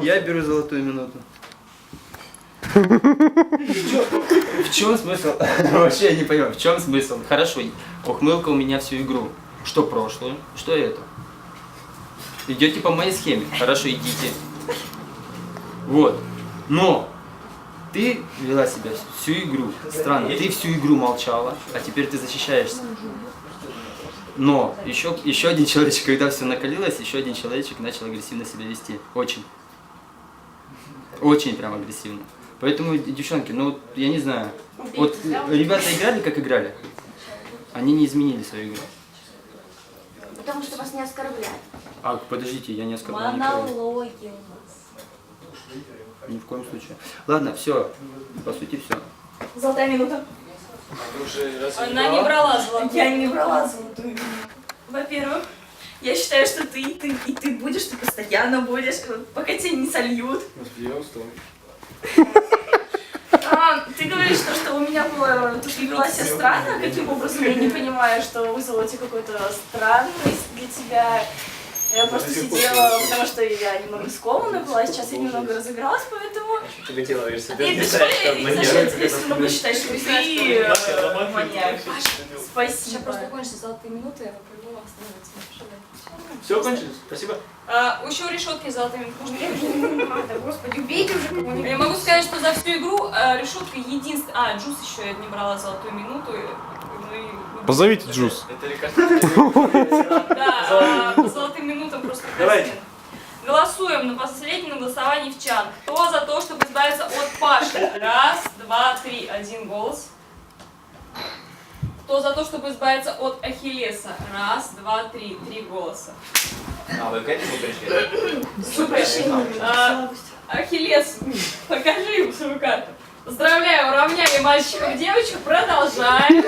Я беру золотую минуту. В чем смысл? Вообще я не понимаю, в чем смысл? Хорошо, ухмылка у меня всю игру. Что прошлую, что это? Идете по моей схеме. Хорошо, идите. Вот. Но ты вела себя всю игру. Странно, ты всю игру молчала, а теперь ты защищаешься. Но еще, еще один человечек, когда все накалилось, еще один человечек начал агрессивно себя вести. Очень. Очень прям агрессивно. Поэтому, девчонки, ну я не знаю. Вот ребята играли, как играли. Они не изменили свою игру. Потому что вас не оскорбляют. А, подождите, я не оскорблял никого. Монологи у нас. Ни в коем случае. Ладно, все. По сути, все. Золотая минута. Она не брала золотую. Я не брала золотую. Во-первых, я считаю, что ты, и ты, и ты будешь, ты постоянно будешь, пока тебя не сольют. Господи, я устал. А, ты говоришь, что, что у меня было, тут вела себя странно, каким образом, я не понимаю, что вызвало тебе какой-то странность для тебя. Я просто сидела, потому что я немного скована была, сейчас я немного разыгралась, поэтому... Ты делаешь И ты что, я и знаешь, я все равно считаю, что ты маньяк. Сейчас Спасибо. просто кончатся золотые минуты, я попробую остановиться. Все кончилось? Спасибо. А, еще решетки с золотыми Да, господи, убейте уже кого-нибудь. Я могу сказать, что за всю игру а, решетка единственная... А, Джус еще не брала золотую минуту. Позовите Джус. Это лекарство. Да, а, по золотым минутам просто... Давайте. Голосуем на последнем голосовании в чат. Кто за то, чтобы избавиться от Паши? Раз, два, три. Один голос. Кто за то, чтобы избавиться от Ахиллеса? Раз, два, три. Три голоса. А, вы к этому пришли? Супер. А, Ахиллес, покажи им свою карту. Поздравляю, уравняли мальчиков и девочек. Продолжаем.